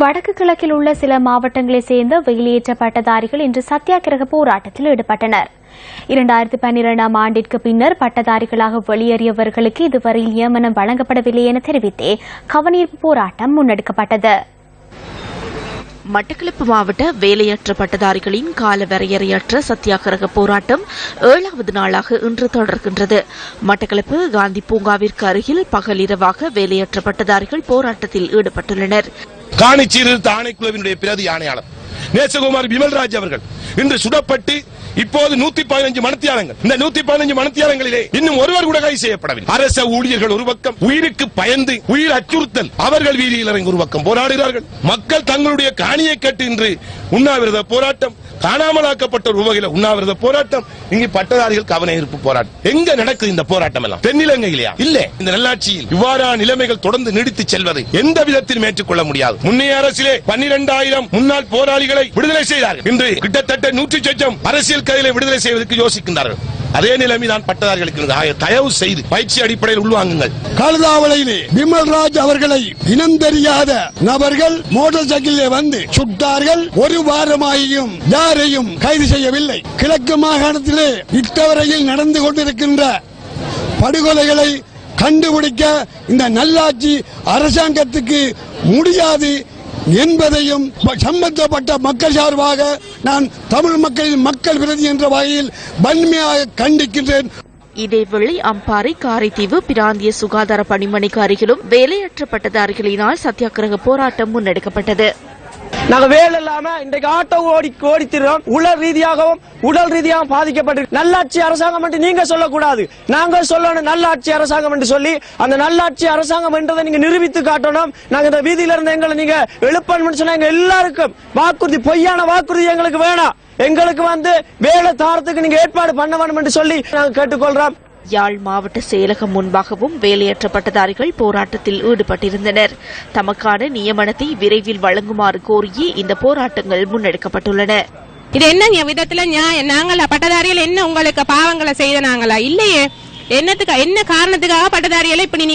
வடக்கு கிழக்கில் உள்ள சில மாவட்டங்களைச் சேர்ந்த வெளியேற்ற பட்டதாரிகள் இன்று சத்தியாகிரக போராட்டத்தில் ஈடுபட்டனர். இரண்டாயிரத்தி பன்னிரண்டாம் ஆண்டிற்கு பின்னர் பட்டதாரிகளாக வெளியேறியவர்களுக்கு இதுவரை நியமனம் வழங்கப்படவில்லை என தெரிவித்தே கவனீர்ப்பு போராட்டம் முன்னெடுக்கப்பட்டது. மட்டக்களப்பு மாவட்ட வேலையற்ற பட்டதாரிகளின் கால வரையறையற்ற சத்தியாகிரக போராட்டம் ஏழாவது நாளாக இன்று தொடர்கின்றது. மட்டக்களப்பு காந்தி பூங்காவிற்கு அருகில் பகலிரவாக வேலையற்ற பட்டதாரிகள் போராட்டத்தில் ஈடுபட்டுள்ளனர். காணிச்சீர் ஆணைக்குழுவினுடைய பிரதி ஆணையாளர். நேசகுமார் விமல்ராஜ் அவர்கள் இன்று சுடப்பட்டு இப்போது நூத்தி பதினஞ்சு மனத்தியாரங்கள் இந்த நூத்தி பதினஞ்சு மனத்தியாரங்களிலே இன்னும் ஒருவர் கூட கைது செய்யப்படவில்லை. அரச ஊழியர்கள் ஒரு பக்கம் உயிருக்கு பயந்து உயிர் அச்சுறுத்தல் அவர்கள் வீதியில் இறங்கி ஒரு பக்கம் போராடுகிறார்கள். மக்கள் தங்களுடைய காணியை கட்டு இன்று உண்ணாவிரத போராட்டம் காணாமலாக்கப்பட்ட ஒரு உண்ணாவிரத போராட்டம். இங்கு பட்டதாரிகள் கவன ஈர்ப்பு போராட்டம். எங்க நடக்குது இந்த போராட்டம் எல்லாம் தென்னிலங்கையிலா இல்ல. இந்த நல்லாட்சியில் இவ்வாறான நிலைமைகள் தொடர்ந்து நீடித்து செல்வதை எந்த விதத்திலும் ஏற்றுக்கொள்ள முடியாது. முன்னைய அரசிலே பன்னிரெண்டாயிரம் முன்னாள் போராளிகளை விடுதலை செய்தார்கள். இன்று கிட்டத்தட்ட நூற்றி சொச்சம் அரசியல் கைதிகளை விடுதலை செய்வதற்கு யோசிக்கின்றார்கள். அதே நிலைமை தான் பட்டதாரிகளுக்கு தயவு செய்து பயிற்சி அடிப்படையில் உள்வாங்குங்கள். கழுதாவளையிலே விமல்ராஜ் அவர்களை இனம் தெரியாத நபர்கள் மோட்டார் சைக்கிளிலே வந்து சுட்டார்கள். ஒரு வாரமாகியும் யாரையும் கைது செய்யவில்லை. கிழக்கு மாகாணத்திலே இட்டவரையில் நடந்து கொண்டிருக்கின்ற படுகொலைகளை கண்டுபிடிக்க இந்த நல்லாட்சி அரசாங்கத்துக்கு முடியாது என்பதையும் சம்பந்தப்பட்ட மக்கள் சார்பாக நான் தமிழ் மக்களின் மக்கள் விரோதி என்ற வகையில் வன்மையாக கண்டிக்கின்றேன். இதேவேளை அம்பாறை காரைதீவு பிராந்திய சுகாதார பணிமனைக்கு அருகிலும் வேலையற்ற பட்டதாரிகளினால் சத்தியாகிரக போராட்டம் முன்னெடுக்கப்பட்டது. நாங்க வேலை இல்லாம இன்றைக்கு ஆட்டோ ஓடி ஓடித்திரோம் உடல் ரீதியாகவும் உடல் ரீதியாகவும் பாதிக்கப்பட்டு நல்லாட்சி அரசாங்கம் என்று நீங்க சொல்லக்கூடாது. நாங்க சொல்லணும் நல்லாட்சி அரசாங்கம் என்று சொல்லி அந்த நல்லாட்சி அரசாங்கம் என்றதை நீங்க நிரூபித்து காட்டணும். நாங்க இந்த வீதியில இருந்த எங்களை நீங்க எழுப்பணும்னு சொன்னா எங்க எல்லாருக்கும் வாக்குறுதி பொய்யான வாக்குறுதி எங்களுக்கு வேணாம். எங்களுக்கு வந்து வேலை தாரத்துக்கு நீங்க ஏற்பாடு பண்ண வேணும் என்று சொல்லி நாங்க கேட்டுக்கொள்றோம். யாழ் மாவட்ட செயலகம் முன்பாகவும் வேலையற்ற பட்டதாரிகள் போராட்டத்தில் ஈடுபட்டிருந்தனர். தமக்கான நியமனத்தை விரைவில் வழங்குமாறு கோரியே இந்த போராட்டங்கள் முன்னெடுக்கப்பட்டுள்ளன. இது என்ன விதத்துல நியாயம் நாங்களா பட்டதாரிகள் என்ன உங்களுக்கு பாவங்களை செய்த நாங்களா? இல்லையே. என்னத்துக்கு என்ன காரணத்துக்காக பட்டதாரிகளை இப்படி நீங்க